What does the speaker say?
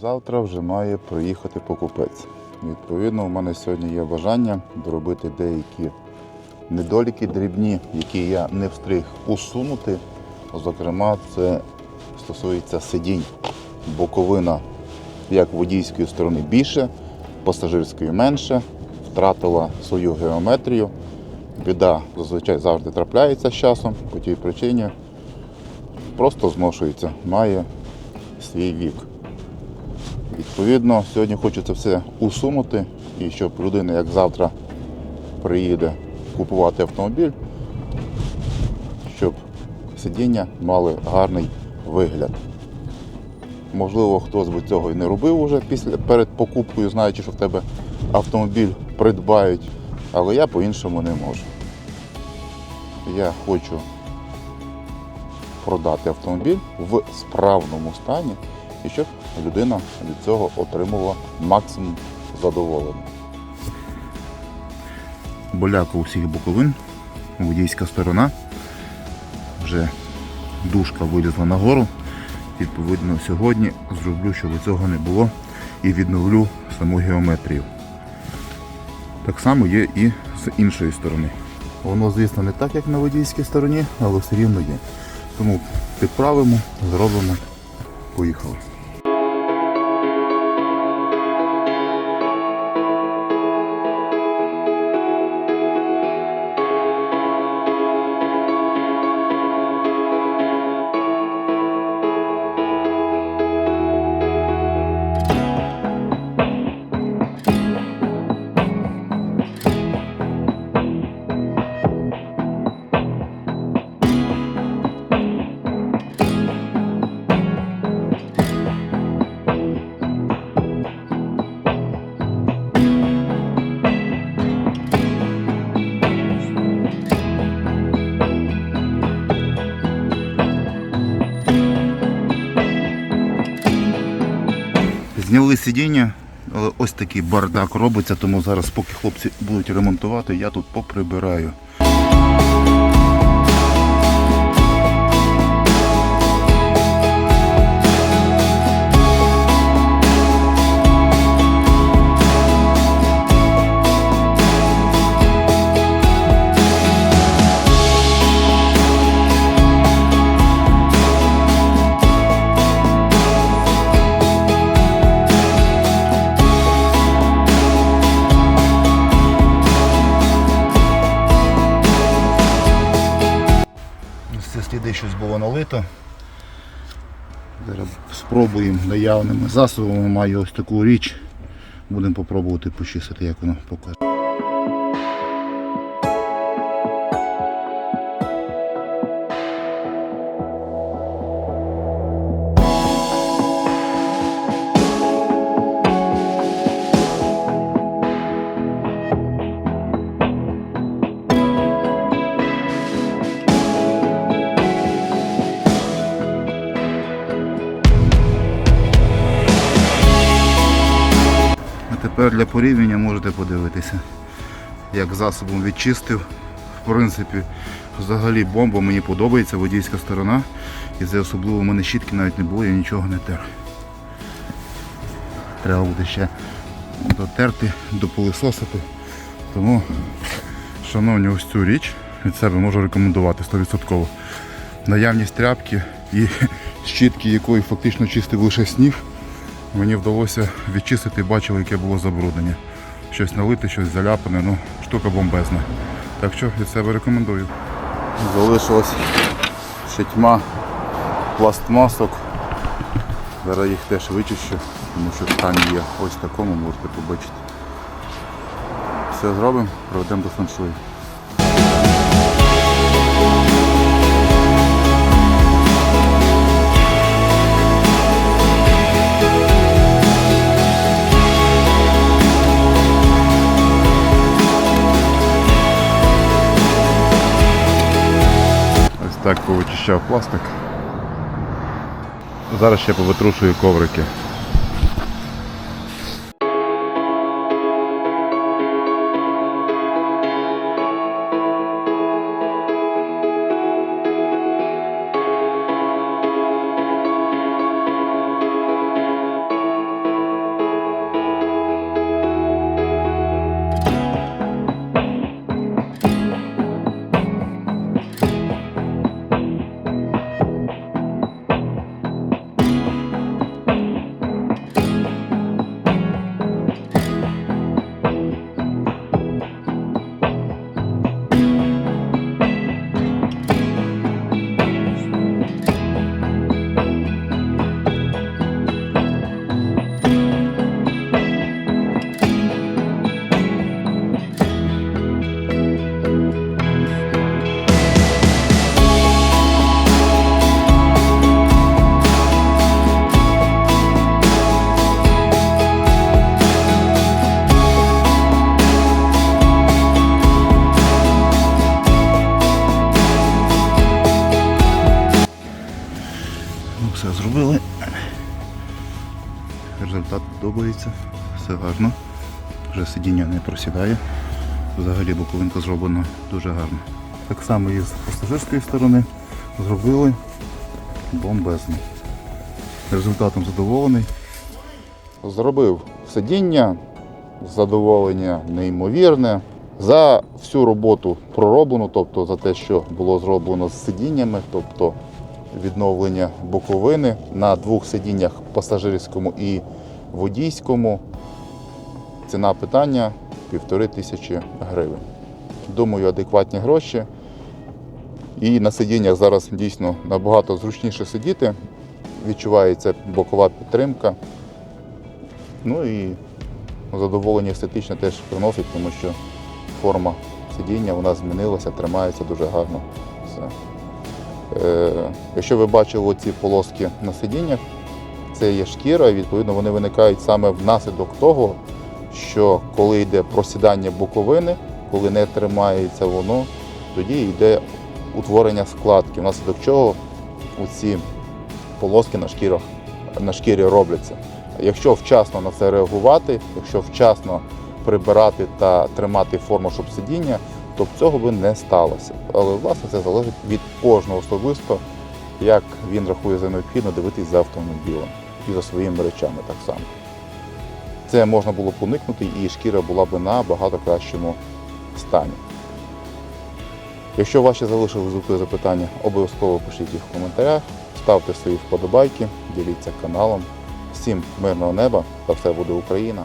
Завтра вже має приїхати покупець. Відповідно, у мене сьогодні є бажання доробити деякі недоліки дрібні, які я не встиг усунути. Зокрема, це стосується сидінь. Боковина як водійської сторони більше, пасажирської менше, втратила свою геометрію. Біда зазвичай завжди трапляється з часом по тій причині. Просто зношується, має свій вік. Відповідно, сьогодні хочу це все усунути, і щоб людина, як завтра приїде купувати автомобіль, щоб сидіння мали гарний вигляд. Можливо, хтось би цього і не робив уже після, перед покупкою, знаючи, що в тебе автомобіль придбають, але я по-іншому не можу. Я хочу продати автомобіль в справному стані і щоб людина від цього отримувала максимум задоволення. Боляка усіх боковин, водійська сторона. Вже дужка вилізла нагору. Відповідно, сьогодні зроблю, щоб цього не було, і відновлю саму геометрію. Так само є і з іншої сторони. Воно, звісно, не так, як на водійській стороні, але все рівно є. Тому підправимо, зробимо, поїхали. Зняли сидіння, але ось такий бардак робиться, тому зараз, поки хлопці будуть ремонтувати, я тут поприбираю. Щось було налито. Зараз спробуємо наявними засобами. Маю ось таку річ. Будемо спробувати почистити, як воно покаже. Тепер для порівняння можете подивитися, як засобом відчистив. В принципі, взагалі бомба мені подобається, водійська сторона. І це особливо в мене щітки навіть не було, я нічого не тер. Треба буде ще дотерти, допилисосити. Тому, шановні, ось цю річ від себе можу рекомендувати 100%. Наявність тряпки і щітки, якої фактично чистив лише сніг мені вдалося відчистити, бачили, яке було забруднення. Щось налите, щось заляпане, ну, штука бомбезна. Так що від себе рекомендую. Залишилась ще тьма пластмасок. Зараз їх теж вичищу, тому що стан є ось такому, можете побачити. Все зробимо, проведемо до феншую. Так повичищав пластик. Зараз ще повитрушую коврики. Результат подобається. Все гарно. Вже сидіння не просідає. Взагалі боковинка зроблена дуже гарно. Так само і з пасажирської сторони зробили бомбезно. Результатом задоволений. Зробив сидіння, задоволення неймовірне. За всю роботу пророблену, тобто за те, що було зроблено з сидіннями, тобто відновлення боковини на двох сидіннях пасажирському і водійському. Ціна питання півтори тисячі гривень. Думаю, адекватні гроші. І на сидіннях зараз дійсно набагато зручніше сидіти. Відчувається бокова підтримка. Ну і задоволення естетичне теж приносить, тому що форма сидіння вона змінилася, тримається дуже гарно. Все. Е, якщо ви бачили оці полоски на сидіннях, це є шкіра, і відповідно вони виникають саме внаслідок того, що коли йде просідання боковини, коли не тримається воно, тоді йде утворення складки, внаслідок чого ці полоски на, шкірах, на шкірі робляться. Якщо вчасно на це реагувати, якщо вчасно прибирати та тримати форму щоб сидіння, то б цього би не сталося. Але власне це залежить від кожного особисто, як він рахує за необхідно дивитись за автомобілем і за своїми речами так само. Це можна було б уникнути, і шкіра була б на багато кращому стані. Якщо ваші залишили звуки запитання, обов'язково пишіть їх в коментарях, ставте свої вподобайки, діліться каналом. Всім мирного неба та все буде Україна!